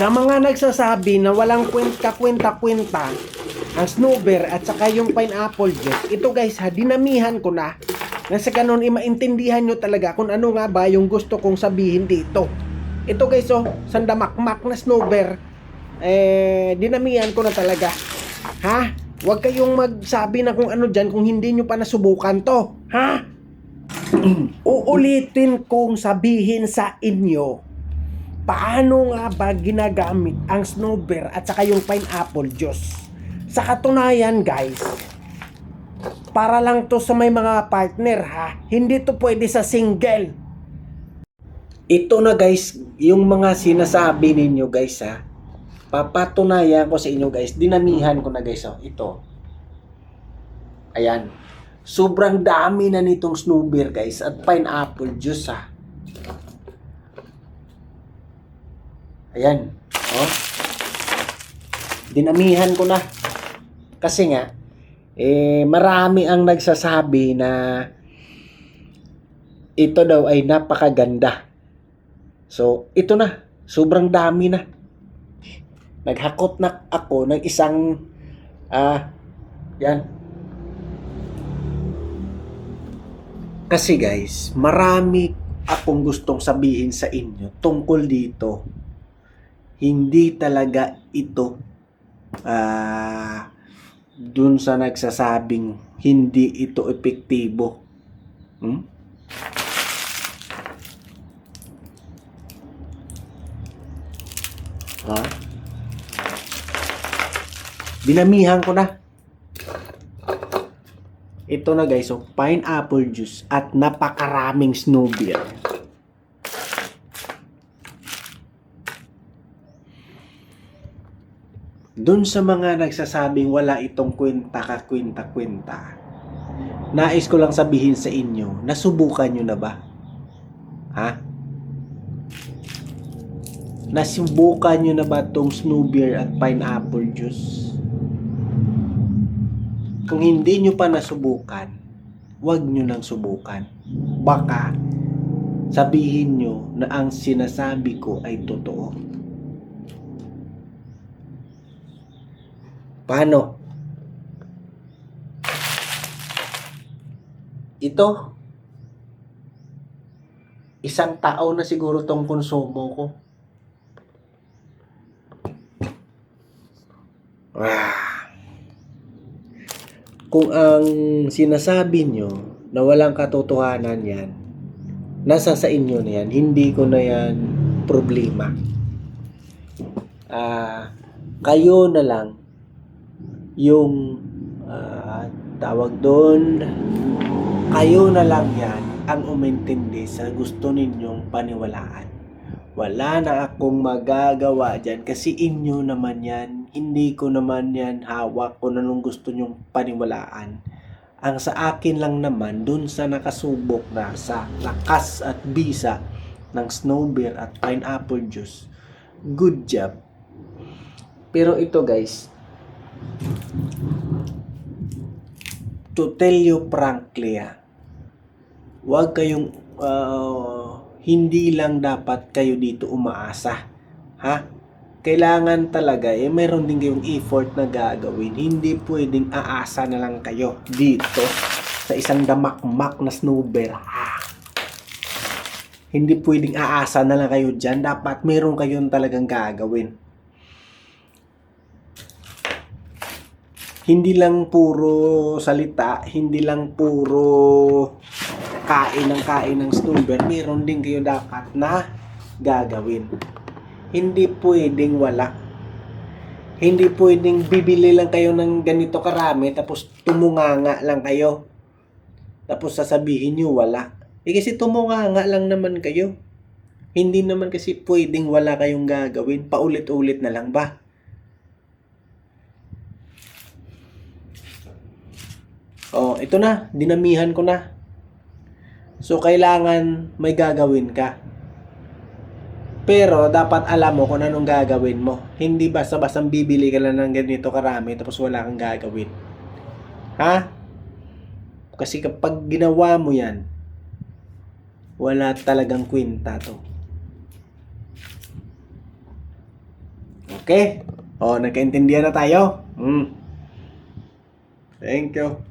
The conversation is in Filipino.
Sa mga nagsasabi na walang kwenta kwenta kwenta ang snowber at saka yung pineapple juice, ito guys ha, dinamihan ko na na sa ganun eh, maintindihan nyo talaga kung ano nga ba yung gusto kong sabihin dito. Ito guys oh, sandamakmak na snowber, eh, dinamihan ko na talaga. Ha? Huwag kayong magsabi na kung ano dyan kung hindi nyo pa nasubukan to. Ha? Uulitin kong sabihin sa inyo paano nga ba ginagamit ang snowber at saka yung pineapple juice. Sa katunayan guys, para lang to sa may mga partner ha. Hindi to pwede sa single. Ito na guys, yung mga sinasabi ninyo guys ha. Papatunayan ko sa inyo guys. Dinamihan ko na guys oh. Ito. Ayan. Sobrang dami na nitong snowber guys at pineapple juice ha. Ayan. Oh. Dinamihan ko na. Kasi nga, eh, marami ang nagsasabi na ito daw ay napakaganda. So, ito na. Sobrang dami na. Naghakot na ako ng isang ah, yan. Kasi guys, marami akong gustong sabihin sa inyo tungkol dito. Hindi talaga ito ah dun sa nagsasabing hindi ito epektibo. Hmm? Ha? Dinamihan ko na. Ito na guys, so pineapple juice at napakaraming snow Doon sa mga nagsasabing wala itong kwenta ka kwenta kwenta. Nais ko lang sabihin sa inyo, nasubukan nyo na ba? Ha? Nasubukan nyo na ba tong snow beer at pineapple juice? Kung hindi nyo pa nasubukan, huwag nyo nang subukan. Baka sabihin nyo na ang sinasabi ko ay totoo. Paano? Ito, isang tao na siguro tong konsumo ko. Ah. Kung ang sinasabi nyo na walang katotohanan yan, nasa sa inyo na yan, hindi ko na yan problema. Ah, kayo na lang yung ah, tawag doon, kayo na lang yan ang umintindi sa gusto ninyong paniwalaan. Wala na akong magagawa dyan kasi inyo naman yan. Hindi ko naman yan hawak kung anong gusto nyong paniwalaan. Ang sa akin lang naman, dun sa nakasubok na sa lakas at bisa ng snow beer at pineapple juice, good job. Pero ito guys, to tell you frankly, ah, huwag kayong ah, hindi lang dapat kayo dito umaasa. Ha? Kailangan talaga, eh, mayroon din kayong effort na gagawin. Hindi pwedeng aasa na lang kayo dito sa isang damakmak na snowball. Ha? Hindi pwedeng aasa na lang kayo dyan. Dapat mayroon kayong talagang gagawin. Hindi lang puro salita, hindi lang puro kain ng kain ng snowbird, meron din kayo dapat na gagawin. Hindi pwedeng wala. Hindi pwedeng bibili lang kayo ng ganito karami tapos tumunganga lang kayo. Tapos sasabihin nyo wala. Eh kasi tumunganga lang naman kayo. Hindi naman kasi pwedeng wala kayong gagawin. Paulit-ulit na lang ba? Oh, ito na, dinamihan ko na. So kailangan may gagawin ka. Pero dapat alam mo kung anong gagawin mo. Hindi basta-basta bibili ka lang ng ganito karami tapos wala kang gagawin. Ha? Kasi kapag ginawa mo yan, wala talagang kwenta to. Okay? O, nagkaintindihan na tayo? Hmm. Thank you.